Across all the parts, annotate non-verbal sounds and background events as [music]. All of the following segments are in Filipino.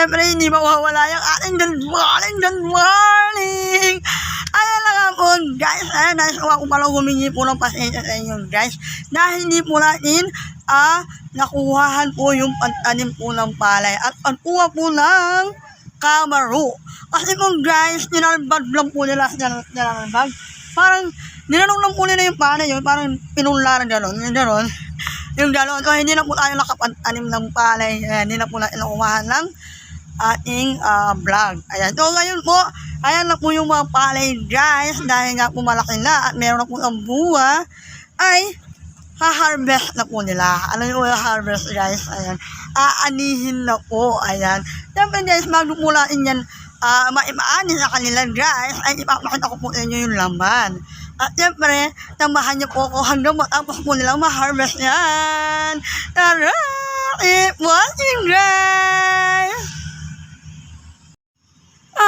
syempre, hindi mawawala yung ating good morning, good morning! Ayan na po, guys. Ayan, guys, ako pala humingi po ng pasensya sa inyo, guys. Dahil hindi po natin, ah, nakuhahan po yung pagtanim po ng palay at pagkuha po ng kamaro. Kasi po, guys, nilalbag lang po nila, nilalbag. Parang, nilalong lang po nila yung palay yun, parang pinularan gano'n, gano'n. Yung gano'n. So, hindi na po tayo nakapagtanim ng palay. Ayan, hindi na po natin nakuhahan ng ating ah, vlog. Ayan. So, ngayon po, ayan na po yung mga palay, guys. Dahil nga po malaki na at meron na po ang buwa, ay ha-harvest na po nila. Ano yung ha-harvest, guys? Ayan. Aanihin na po. Ayan. Siyempre, guys, natin yan uh, maimaanin sa kanila, guys, ay ipapakita ko po inyo yung laman. At siyempre, tamahan niyo po ako hanggang matapos po nilang ma-harvest yan. Tara! Keep watching, guys!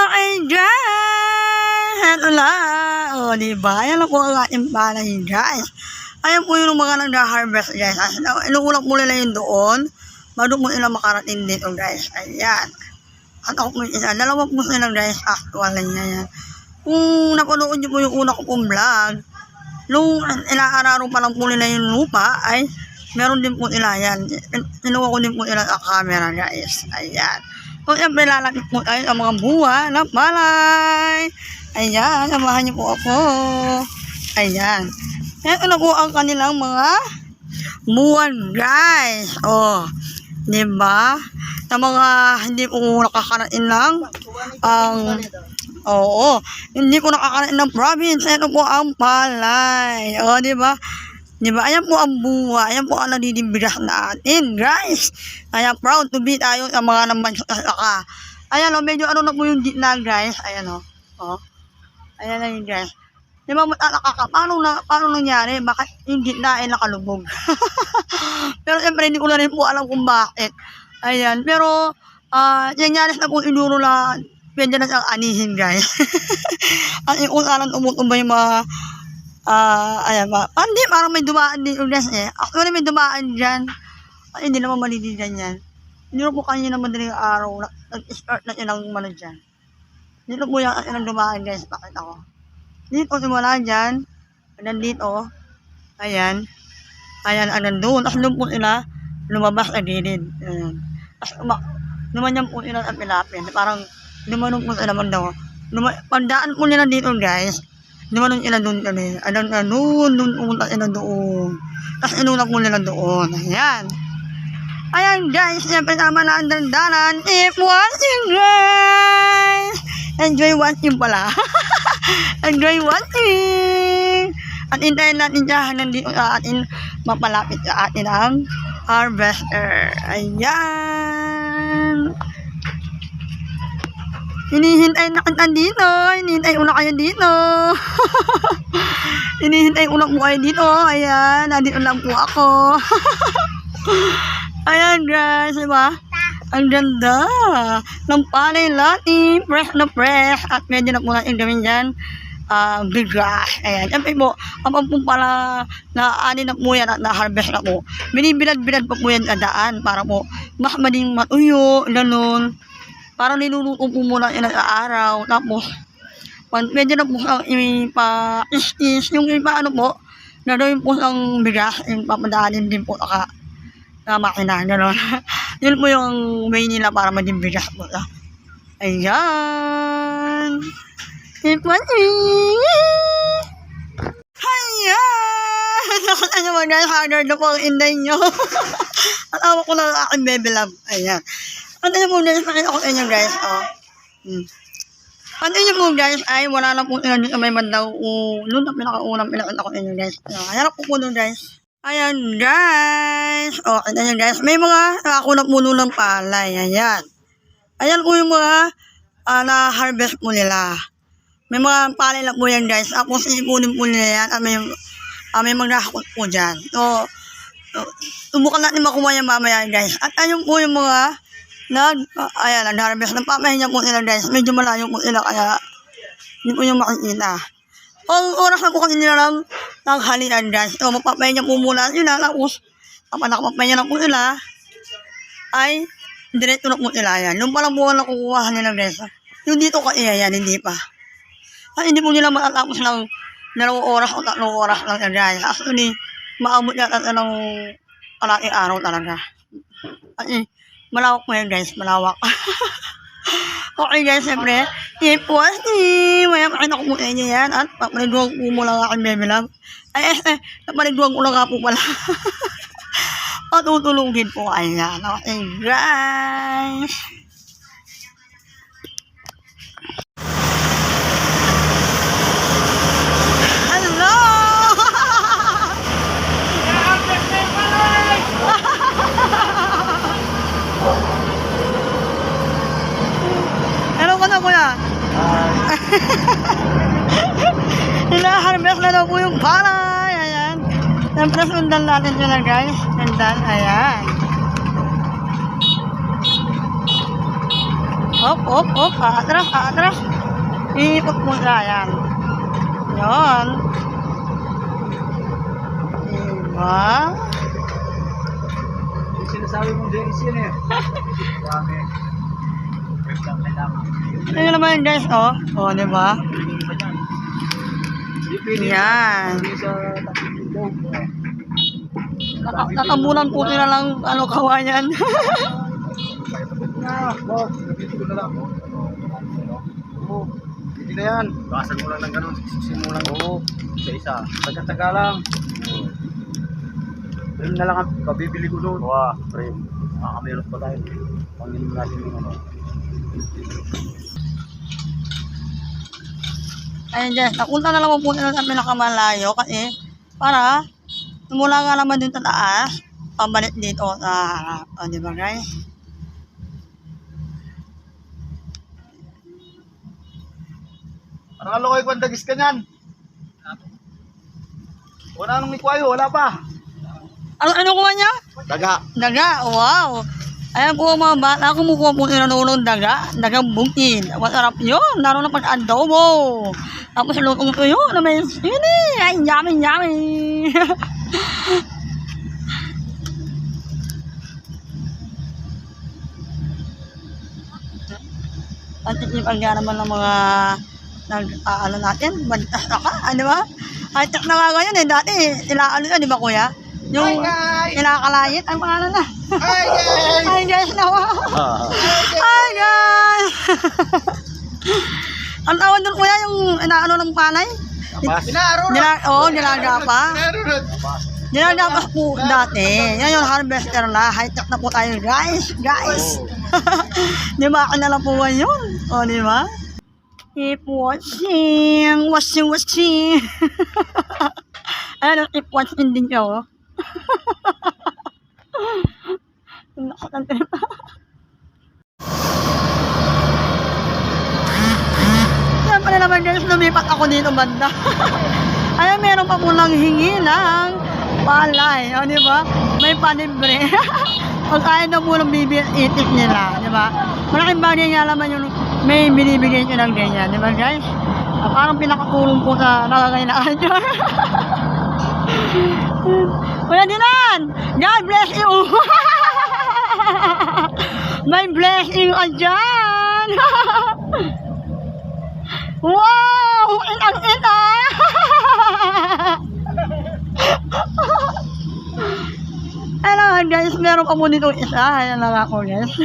Guys! Ito na. O, diba? Ayan na po ang ating palay, guys. Ayan po yung mga nag-harvest, guys. Inuulak po nila yun doon. Bago po nila makarating dito, guys. Ayan. At ako po isa. Dalawa po sila, guys. Actual na yan. Kung napanood niyo po yung una ko pong vlog, nung inaararo pa lang po nila yung lupa, ay meron din po nila yan. Sinuha ko din po nila sa camera, guys. Ayan. So, siyempre, lalapit po tayo sa mga buwa ng malay. Ayan, samahan niyo po ako. Ayan. Ito na po ang kanilang mga buwan, guys. Oh, di ba? Sa mga hindi po nakakarain lang ang Oo, hindi po nakakarain ng province. Ito po ang palay. O, di ba? Di ba? Ayan po ang buwa. Ayan po ang nadidimbigas natin, guys. Kaya proud to be tayo sa mga naman sa saka. Ayan o, medyo ano na po yung gitna, guys. Ayan o. O. Ayan na yun, guys. Di ba, nakaka, paano, na, paano nangyari? Bakit yung gitna ay nakalubog? [laughs] pero siyempre, hindi ko na rin po alam kung bakit. Ayan, pero, ah, uh, nangyari na po inuro na pwede na siyang anihin, guys. [laughs] At yung tumutumba yung mga, ah, ayan ba. Ah, hindi, parang may dumaan din yung guys eh. Actually, may dumaan dyan. Ay, hindi naman malidigan yan. Hindi po kanina madaling araw, na- nag-start na ilang ano dyan. Dito po yung ilang dumaan, guys. Bakit ako? Dito, simula dyan. Hanggang dito. Ayan. Ayan, hanggang doon. Tapos doon po sila lumabas sa gilid. Ayan. Tapos uma- lumanyan po sila sa pilapin. Parang lumanong po sila daw. Luma- pandaan po nila dito, guys. Lumanong sila doon kami. Alam na, doon, pumunta sila doon. Tapos inuna po nila doon. Ayan. Ayan, guys. Siyempre tama na dandanan. If watching, guys. Enjoy watching pala. [laughs] Enjoy watching. At hintayin natin dyan hanggang sa atin mapalapit sa atin ang harvester. Ayan. Hinihintay na kita dito. Hinihintay una kayo dito. [laughs] Hinihintay una po kayo dito. Ayan. Nandito lang po ako. [laughs] Ayan guys. Diba? Ang ganda. Ng palay lati. Fresh na fresh. At medyo na po natin gawin dyan. Uh, bigas. Ayan. Yan po. Ang po pala na ani na po yan at na-harvest na po. Binibilad-bilad pa po yan sa daan para po mas mading matuyo. Ganun. Parang niluluto po muna yun sa araw. Tapos, medyo na po ang ipa-is-is, yung ipa ano po, gagawin po ang bigas, yung papadaanin din po naka na makina, gano'n. [laughs] yun po yung way nila para maging bigas po. Ayan. Keep watching. Ayan. Nyo mga guys, haggard na po ang inday nyo. [laughs] At awa ko lang ang aking baby love. Ayan. Ano nyo po guys, pakita ko sa inyo guys. Oh. Hmm. Ano nyo po guys, ay wala lang po sila dito may bandaw ulo na pinakaunang pinakita ko sa inyo guys. Ayan, harap po po doon guys. Ayan guys. O, kita guys. May mga nakakunang puno ng palay. Ayan. Ayan po yung mga uh, na-harvest po nila. May mga palay lang po yan guys. Tapos ipunin po nila yan. At may, uh, may maghahakot po dyan. So, so subukan natin makuha yan mamaya guys. At ayun po yung mga nag, uh, ayan, nag-harvest. Nagpapahinga po nila guys. Medyo malayo po sila kaya hindi po yung makikita. Ang oras na po kasi nila lang naghalian guys. So, magpapahinga po muna na. Tapos, kapag nakapagpahinga na po sila, ay Diretso na po nila yan. Yung palang buwan na kukuha nila guys. Yung dito ka iya yan, hindi pa. Ay, hindi po nila matatapos ng dalawang oras o tatlong oras lang yan guys. Actually, maabot yata ng kalaking araw talaga. Ay, malawak mo yan guys, malawak. [laughs] okay guys, siyempre, keep watching. Maya makita ko po sa inyo yan. At papanigwag po mo lang aking baby love. Ay, eh, eh, napanigwag ko lang nga po pala. [laughs] Patutulungin po kayo yan. Okay guys. Hello! Hello ka na kuya. Hinaharvest na daw po yung palay. Ayan. Natin sila guys. Sundan. Ayan. Hop, hop, hop. Aatras, aatras. Iikot mo siya. Ayan. Yun. Diba? Yung sinasabi mong Dennis yun eh. Dami. Ayun naman guys, oh. Oh, di ba? Hindi pa dyan. Hindi pwede. Yan. Hindi sa takip daw. Naka- Nakabulan po nila lang ano kawayan. Na, ko na. Hindi na yan. Basan mo lang ng ganun. Susin mo lang. Oo. Isa-isa. Taga-taga lang. Frame na lang ang pabibili ko doon. Wow, frame. Makakameros pa tayo. Panginin natin yung ano. Ayun guys, napunta na lang po nila sa pinakamalayo kasi para tumula nga naman dun sa taas, pabalik dito sa harap. O, di ba guys? Parang alokoy ko ang dagis ka niyan. Wala nang ikwayo, wala pa. Ano, ano kuha niya? Daga. Daga, wow! Ayan po mga bata, kumukuha po nila nulong daga, dagang bukid. Masarap yun, laro na pag adobo. Tapos lutong yun, na may sini. Ay, yummy, yummy. [laughs] At iipag nga naman ng mga nag, ah, ano natin, bantas na ka, ano ba? Ay, tak na nga ngayon eh, dati, ilaano yun, di ba kuya? Yung inakalayit, ang pangalan na. Hi guys! Hi guys, nawa. Hi guys. [laughs] Ang tawag doon kuya yung inaano ng palay? Pinaro Nila, oo, oh, nilaga pa. Nilaga pa po dati. Yan yung harvester na. High-tech na po tayo guys. Guys. [laughs] di ba? Ako na lang po ngayon. O, di ba? Keep watching. Watching, watching. [laughs] Ayan, keep watching din siya, [laughs] oh. Ang lakas ng trip. Siyempre naman guys, lumipat ako dito banda. Ay, meron pa po lang hingi ng palay. O, di ba? May palibre. [laughs] Pag kaya na po ng bibig itik nila. Di ba? Malaking bagay nga naman yung may binibigay nyo ng ganyan. Di ba guys? Ah, parang pinakatulong po sa nakakainaan nyo. [laughs] Kuya Dinan! God bless you! [laughs] May blessing ka dyan! wow! Inang ina! Hello [laughs] guys, meron pa po dito isa. Ayan lang ako guys. [laughs]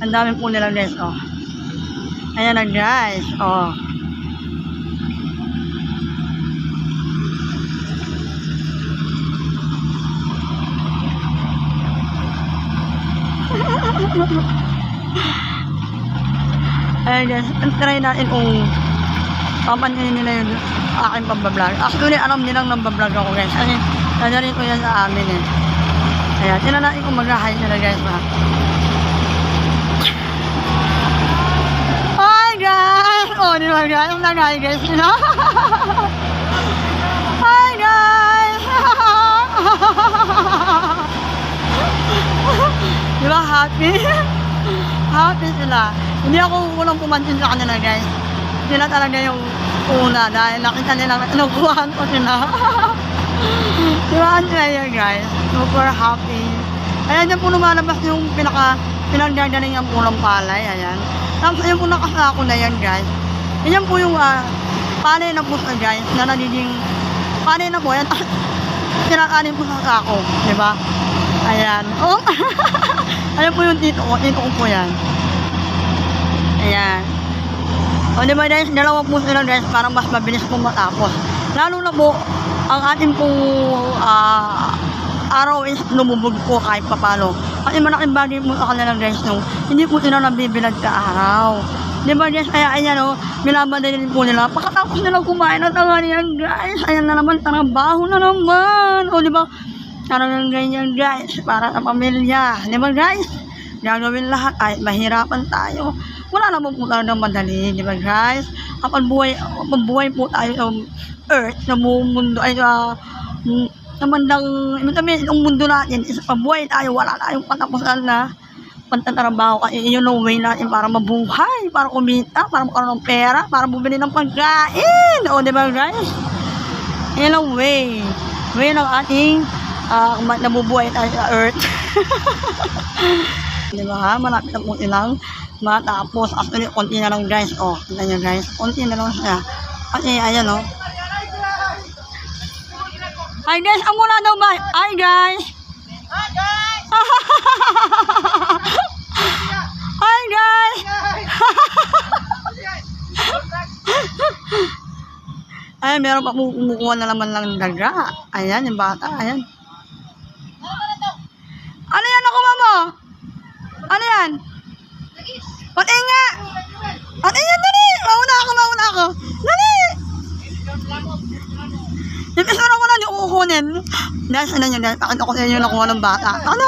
Ang dami po nila guys, oh. Ayan na guys, oh. [laughs] Ayan guys, try natin kung papansin nila yung aking pambablog. Actually, alam nilang nambablog ako guys. Kasi nadarin ko yan sa amin eh. Ayan, tinan natin kung mag-hi nila guys ha. Hi guys! Oh, di ba guys? Ang nag-hi guys nila. [laughs] Hi guys! [laughs] di ba happy? [laughs] happy sila. Hindi ako unang pumansin sa kanila guys. Sila talaga yung una dahil nakita nila na kinukuhaan ko sila. [laughs] diba ang saya guys? Super happy. Ayan dyan po lumalabas yung pinaka pinagdadalingan po ng palay. Ayan. Tapos ayan po nakasako na yan guys. Ayan po yung ah, palay na po sa guys na nagiging palay na po. Ayan. Kinakanin po sa sako. Di ba? Ayan. Oh. [laughs] ayan po yung tito ko. Tito ko po yan. Ayan. O di ba guys, dalawa po sila guys para mas mabilis po matapos. Lalo na po, ang ating pong ah, araw is lumubog po kahit papalo. Kasi malaking bagay po sa kanila guys no, hindi po sila nabibilag sa araw. Di ba guys, kaya ayan o, minabadali din po nila. Pagkatapos nila kumain ng tanghalian guys, ayan na naman, trabaho na naman. O di ba, Parang ganyan guys, para sa pamilya. Di ba guys? Gagawin lahat kahit mahirapan tayo. Wala naman po talagang madali, di ba guys? Kapag buhay, kapag buhay po tayo sa earth, buong mundo, ay uh, sa mandang, ibig sabihin, yung mundo natin, is pabuhay tayo, wala tayong patapusan na pantatrabaho kasi yun ang way natin para mabuhay, para kumita, para magkaroon ng pera, para bumili ng pagkain. O, di ba guys? Yan ang way. Way ng ating ah, ma- nabubuhay tayo sa earth. [laughs] di ba? Malapit na po silang matapos. Actually, konti na lang guys. Oh, tignan nyo guys. Konti na lang siya. Kasi, ayan. Oh. Hi guys, ang muna daw ba? Hi guys! [laughs] Hi guys! [laughs] Ay, meron pa kumukuha na naman ng daga. Ayan, yung bata. Ayan. Ano yan nakuha mo? Ano yan? Pati nga! Pati nga, dali! Mauna ako, mauna ako. Dali! Yung isura ko na, di ko kukunin. Dahil ano nyo, pakita ko sa inyo nakuha ng bata. Ano?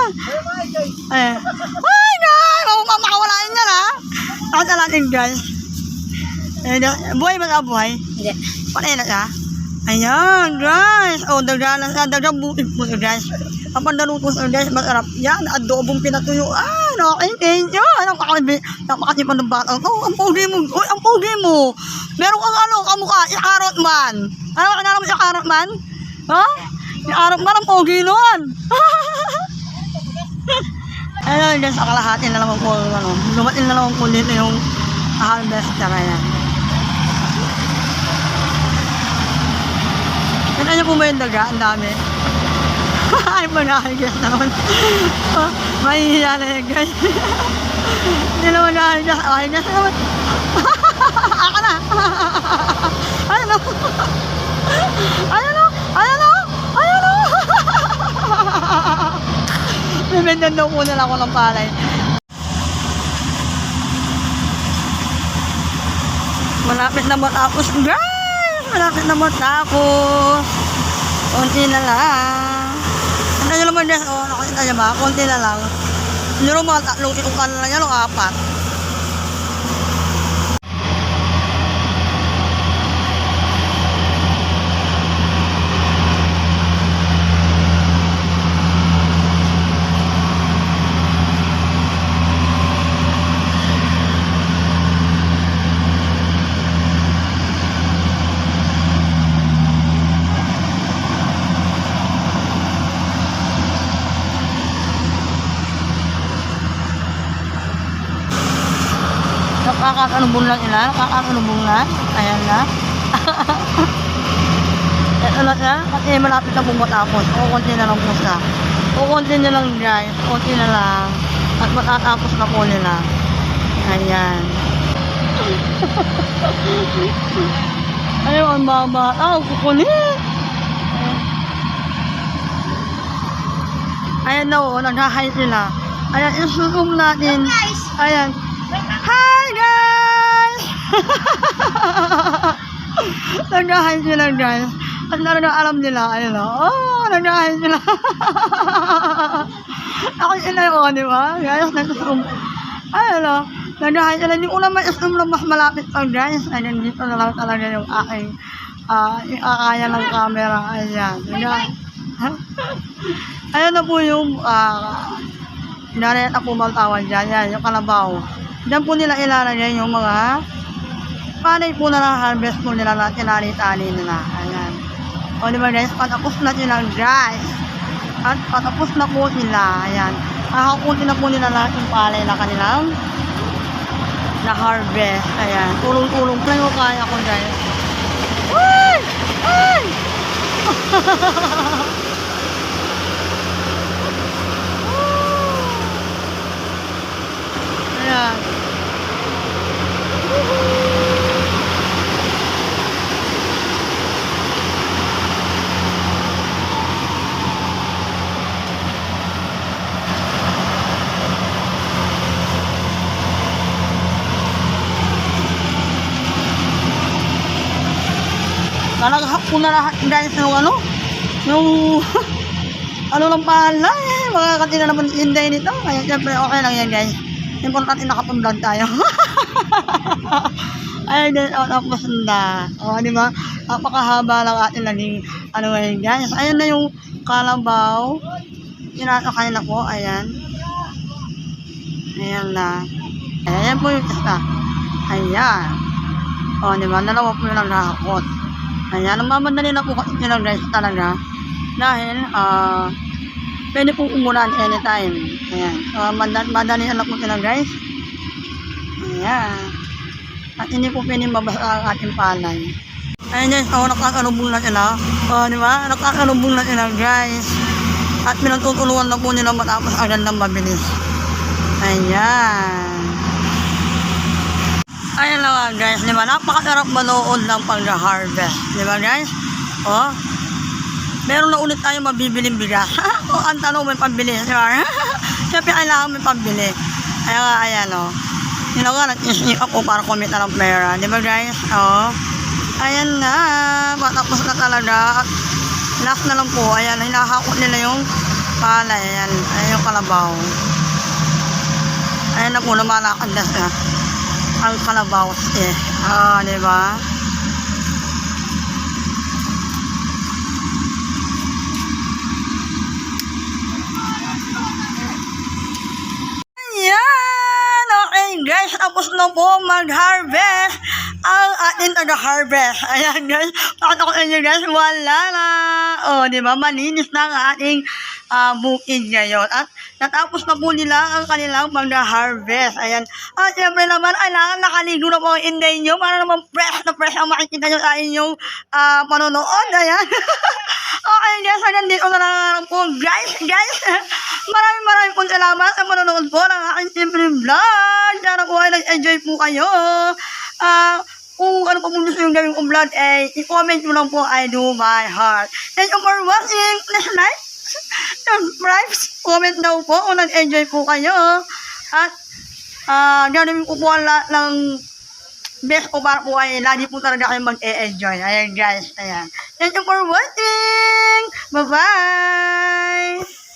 Eh. Ay, guys! Mamamakawalaan yan, ha? Pakita natin, guys. Eh, buhay ba sa buhay? Hindi. Na siya. Ayan, guys. O, daga na siya. Daga buhay po siya, guys. Kapag naluto siya, guys, masarap yan. Adobong pinatuyuan. Okay, thank you. Ano kakalibi? Napakasipan ng bata. Oh, ang pogi mo. Uy, ang pogi mo. Meron kang ano, kamukha. Ikarot man. Ano ka naman ikarot man? Ha? Ikarot man ang pogi nun. [laughs] Ayun, guys, sa kalahati na naman po, ano, lumatin na naman po dito yung harvester na yan. Niyo po ba yung daga? Ang dami. [laughs] Ay, mag-ahigis na naman. [laughs] mahihiya na yan, guys. Hindi naman ahigis. Ahigis na naman. Aka na. Ayan o. Ayan o. Ayan o. Ayan o. Bibigyan daw po nila ako ng palay. Malapit na matapos, guys! Malapit na matapos. Konti na lang. Ano naman guys, oh, nakita nyo ba? Konti na lang. Siguro mga tatlong itukan na lang yan o apat. Nakakakanubong lang ila, nakakakanubong na. Ayan na. [laughs] Ito na siya, kasi malapit na pong matapos. O, konti na lang po siya. O, konti na lang guys. Konti na lang. At matatapos na po nila. Ayan. Ayaw, ang baba. Ah, kukulit. Ayan na o, nag-hi sila. Ayan, isusom natin. Ayan. Hi guys! [laughs] Nag-hi sila guys. At talaga alam nila, ayun o. Oh, nag-hi sila. [laughs] Ako sila o, di ba? Guys, nag-zoom. Ayun o. Nag-hi sila. Hindi ko naman isum lang mas malapit pa guys. Ayan, dito na lang talaga yung aking ah yung akaya ng camera. Ayan. Ayan. [laughs] Ayan na po yung ah Narin ako maltawan dyan. Yan, yung kalabaw. Diyan po nila ilalagay yung mga panay po na harvest po nila na tinali-tali nila. Ayan. O di ba guys, patapos na sila guys. At patapos na po sila. Ayan. Kakakunti na po nila lahat yung palay na kanilang na-harvest. Ayan. Tulong-tulong. Kaya ko kaya ko guys. Uy! Uy! [laughs] Ayan. Nalagahap ko na lahat guys ng ano, yung [laughs] ano lang pala eh, makakati na naman inday nito. Kaya syempre okay lang yan guys. Importante nakapag-vlog tayo. [laughs] Ay, din, oh, tapos na. O, di ba? Napakahaba lang atin naging, ano ngayon guys. Ayan na yung kalabaw. Sinasakay na po, ayan. Ayan na. Ayan po yung isa. Ayan. O, di ba? Dalawa po yung naghahakot. Ayan, namamadali na po kasi sila guys talaga. Dahil, ah, pwede pong umulan anytime. Ayan. Uh, madali, madali na po sila guys. Ayan. At hindi po pwede mabasa ang ating palay. Ayan guys, oh, nakakalubong na sila. Oh, di ba? Nakakalubong na sila guys. At pinagtutulungan na po nila matapos agad ng mabilis. Ayan. Ayan na nga guys, di ba? Napakasarap manood ng pag-harvest. Di ba guys? Oh, meron na ulit tayo mabibiling bigas. [laughs] o, ang tanong may pambili. Di ba? [laughs] Siyempre, kailangan may pambili. Kaya nga, ayan o. Yun nga, nag-sneak up ko para kumita ng pera. Di ba guys? O. Ayan na. Matapos na talaga. At last na lang po. Ayan, hinahakot nila yung palay. Ayan, ayan yung kalabaw. Ayan na po, lumalakad na siya. Ang kalabaw. Eh. Ah, di ba? Ayan! Okay guys, tapos na po mag-harvest ang ating taga-harvest. Ayan guys, pakita ko sa inyo guys, wala na. O, oh, di ba? Malinis na ang ating ah, bukid ngayon. At natapos na po nila ang kanilang mag-harvest. Ayan. At syempre naman, kailangan nakaligo na po ang inday nyo para naman fresh na fresh ang makikita nyo sa inyong ah, panonood. Ayan. [laughs] okay guys, hanggang dito na lang po guys. Guys, [laughs] maraming maraming po salamat sa manonood po ng aking simple vlog. Sana po ay nag-enjoy po kayo. Ah, kung ano pa po gusto yung gawin kong vlog, eh, i-comment mo lang po, I do my heart. Thank you for watching. Please like, subscribe, comment daw po kung nag-enjoy po kayo. At, ah, gano'n po ang lahat ng best ko para po ay lagi po talaga kayo mag-e-enjoy. Ayan guys, ayan. Thank you for watching. Bye-bye.